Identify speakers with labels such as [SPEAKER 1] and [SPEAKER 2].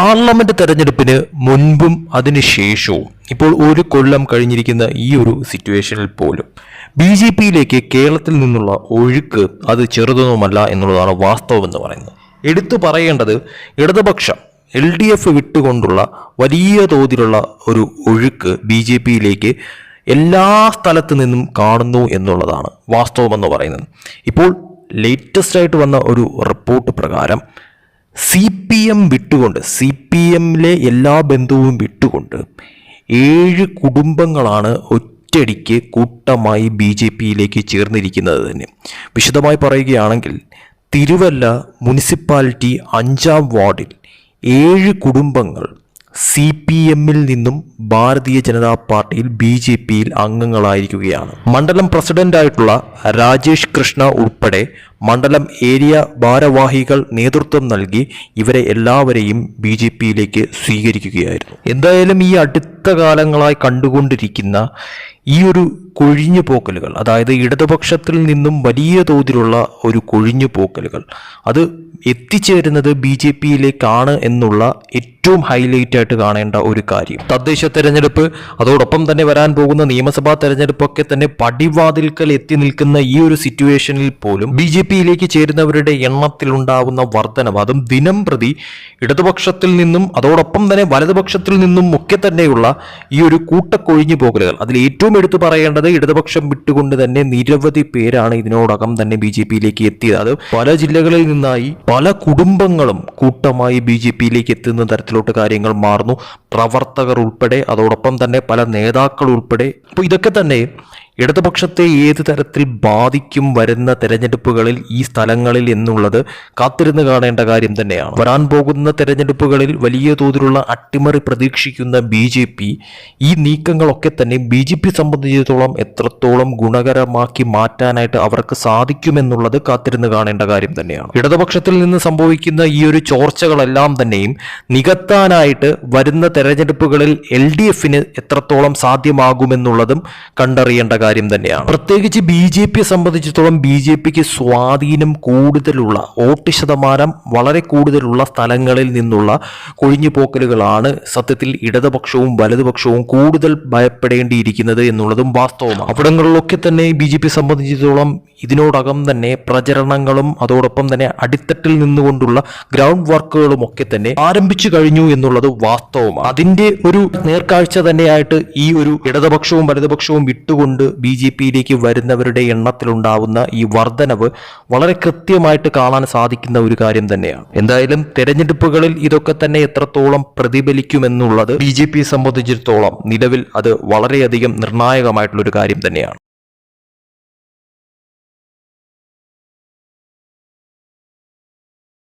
[SPEAKER 1] Parliament തെരഞ്ഞെടുപ്പിന് മുൻപും അതിനുശേഷവും ഇപ്പോൾ ഒരു കൊല്ലം കഴിഞ്ഞിരിക്കുന്ന ഈ ഒരു സിറ്റുവേഷനിൽ പോലും ബി ജെ പിയിലേക്ക് കേരളത്തിൽ നിന്നുള്ള ഒഴുക്ക് അത് ചെറുതൊന്നുമല്ല എന്നുള്ളതാണ് വാസ്തവം എന്ന് പറയുന്നത്. എടുത്തു പറയേണ്ടത് ഇടതുപക്ഷം എൽ ഡി എഫ് വിട്ടുകൊണ്ടുള്ള വലിയ തോതിലുള്ള ഒരു ഒഴുക്ക് ബി ജെ പിയിലേക്ക് എല്ലാ സ്ഥലത്തു നിന്നും കാണുന്നു എന്നുള്ളതാണ് വാസ്തവമെന്ന് പറയുന്നത്. ഇപ്പോൾ ലേറ്റസ്റ്റ് ആയിട്ട് വന്ന ഒരു റിപ്പോർട്ട് പ്രകാരം സി പി എം വിട്ടുകൊണ്ട് സി പി എമ്മിലെ എല്ലാ ബന്ധുവും വിട്ടുകൊണ്ട് ഏഴ് കുടുംബങ്ങളാണ് ഒറ്റയടിക്ക് കൂട്ടമായി ബി ജെ പിയിലേക്ക് ചേർന്നിരിക്കുന്നത് തന്നെ. വിശദമായി പറയുകയാണെങ്കിൽ തിരുവല്ല മുനിസിപ്പാലിറ്റി അഞ്ചാം വാർഡിൽ ഏഴ് കുടുംബങ്ങൾ സി പി എമ്മിൽ നിന്നും ഭാരതീയ ജനതാ പാർട്ടിയിൽ ബി ജെ പിയിൽ അംഗങ്ങളായിരിക്കുകയാണ്. മണ്ഡലം പ്രസിഡന്റായിട്ടുള്ള രാജേഷ് കൃഷ്ണ ഉൾപ്പെടെ മണ്ഡലം ഏരിയ ഭാരവാഹികൾ നേതൃത്വം നൽകി ഇവരെ എല്ലാവരെയും ബി ജെ പിയിലേക്ക് സ്വീകരിക്കുകയായിരുന്നു. എന്തായാലും ഈ അടുത്ത കാലങ്ങളായി കണ്ടുകൊണ്ടിരിക്കുന്ന ഈ ഒരു കൊഴിഞ്ഞു പോക്കലുകൾ അതായത് ഇടതുപക്ഷത്തിൽ നിന്നും വലിയ തോതിലുള്ള ഒരു കൊഴിഞ്ഞു പോക്കലുകൾ അത് എത്തിച്ചേരുന്നത് ബി ജെ പിയിലേക്കാണ് എന്നുള്ള ഏറ്റവും ഹൈലൈറ്റ് ആയിട്ട് കാണേണ്ട ഒരു കാര്യം. തദ്ദേശ തെരഞ്ഞെടുപ്പ് അതോടൊപ്പം തന്നെ വരാൻ പോകുന്ന നിയമസഭാ തെരഞ്ഞെടുപ്പൊക്കെ തന്നെ പടിവാതിൽക്കൽ എത്തി നിൽക്കുന്ന ഈ ഒരു സിറ്റുവേഷനിൽ പോലും ബി ജെ പിയിലേക്ക് ചേരുന്നവരുടെ എണ്ണത്തിലുണ്ടാവുന്ന വർധനവ് അതും ദിനം പ്രതി ഇടതുപക്ഷത്തിൽ നിന്നും അതോടൊപ്പം തന്നെ വലതുപക്ഷത്തിൽ നിന്നും ഒക്കെ തന്നെയുള്ള ഈ ഒരു കൂട്ടക്കൊഴിഞ്ഞു പോകലുകൾ. അതിൽ ഏറ്റവും എടുത്തു പറയേണ്ടത് ഇടതുപക്ഷം വിട്ടുകൊണ്ട് തന്നെ നിരവധി പേരാണ് ഇതിനോടകം തന്നെ ബി ജെ പിയിലേക്ക് എത്തിയത്. അത് പല ജില്ലകളിൽ നിന്നായി പല കുടുംബങ്ങളും കൂട്ടമായി ബി ജെ പിയിലേക്ക് എത്തുന്ന തരത്തിലോട്ട് കാര്യങ്ങൾ മാറുന്നു. പ്രവർത്തകർ ഉൾപ്പെടെ അതോടൊപ്പം തന്നെ പല നേതാക്കൾ ഉൾപ്പെടെ. അപ്പോൾ ഇതൊക്കെ തന്നെ ഇടതുപക്ഷത്തെ ഏത് തരത്തിൽ ബാധിക്കും വരുന്ന തെരഞ്ഞെടുപ്പുകളിൽ ഈ സ്ഥലങ്ങളിൽ എന്നുള്ളത് കാത്തിരുന്ന് കാണേണ്ട കാര്യം തന്നെയാണ്. വരാൻ പോകുന്ന തെരഞ്ഞെടുപ്പുകളിൽ വലിയ തോതിലുള്ള അട്ടിമറി പ്രതീക്ഷിക്കുന്ന ബി ജെ പി ഈ നീക്കങ്ങളൊക്കെ തന്നെ ബി ജെ പി സംബന്ധിച്ചിടത്തോളം എത്രത്തോളം ഗുണകരമാക്കി മാറ്റാനായിട്ട് അവർക്ക് സാധിക്കുമെന്നുള്ളത് കാത്തിരുന്ന് കാണേണ്ട കാര്യം തന്നെയാണ്. ഇടതുപക്ഷത്തിൽ നിന്ന് സംഭവിക്കുന്ന ഈ ഒരു ചോർച്ചകളെല്ലാം തന്നെയും നികത്താനായിട്ട് വരുന്ന തെരഞ്ഞെടുപ്പുകളിൽ എൽ ഡി എഫിന് എത്രത്തോളം സാധ്യമാകുമെന്നുള്ളതും കണ്ടറിയേണ്ട കാര്യം തന്നെയാണ്. പ്രത്യേകിച്ച് ബി ജെ പിയെ സംബന്ധിച്ചിടത്തോളം ബി ജെ പിക്ക് സ്വാധീനം കൂടുതലുള്ള വോട്ട് ശതമാനം വളരെ കൂടുതലുള്ള സ്ഥലങ്ങളിൽ നിന്നുള്ള കൊഴിഞ്ഞുപോക്കലുകളാണ് സത്യത്തിൽ ഇടതുപക്ഷവും വലതുപക്ഷവും കൂടുതൽ ഭയപ്പെടേണ്ടിയിരിക്കുന്നത് എന്നുള്ളതും വാസ്തവമാണ്. അവിടങ്ങളിലൊക്കെ തന്നെ ബി ജെ പി സംബന്ധിച്ചിടത്തോളം ഇതിനോടകം തന്നെ പ്രചരണങ്ങളും അതോടൊപ്പം തന്നെ അടിത്തട്ടിൽ നിന്നുകൊണ്ടുള്ള ഗ്രൗണ്ട് വർക്കുകളും ഒക്കെ തന്നെ ആരംഭിച്ചു കഴിഞ്ഞു എന്നുള്ളത് വാസ്തവമാണ്. അതിന്റെ ഒരു നേർക്കാഴ്ച തന്നെയായിട്ട് ഈ ഒരു ഇടതുപക്ഷവും വലതുപക്ഷവും വിട്ടുകൊണ്ട് ബി ജെ പിയിലേക്ക് വരുന്നവരുടെ എണ്ണത്തിലുണ്ടാവുന്ന ഈ വർധനവ് വളരെ കൃത്യമായിട്ട് കാണാൻ സാധിക്കുന്ന ഒരു കാര്യം തന്നെയാണ്. എന്തായാലും തെരഞ്ഞെടുപ്പുകളിൽ ഇതൊക്കെ തന്നെ എത്രത്തോളം പ്രതിഫലിക്കുമെന്നുള്ളത് ബി ജെ പിയെ സംബന്ധിച്ചിടത്തോളം നിലവിൽ അത് വളരെയധികം നിർണായകമായിട്ടുള്ള ഒരു കാര്യം തന്നെയാണ്.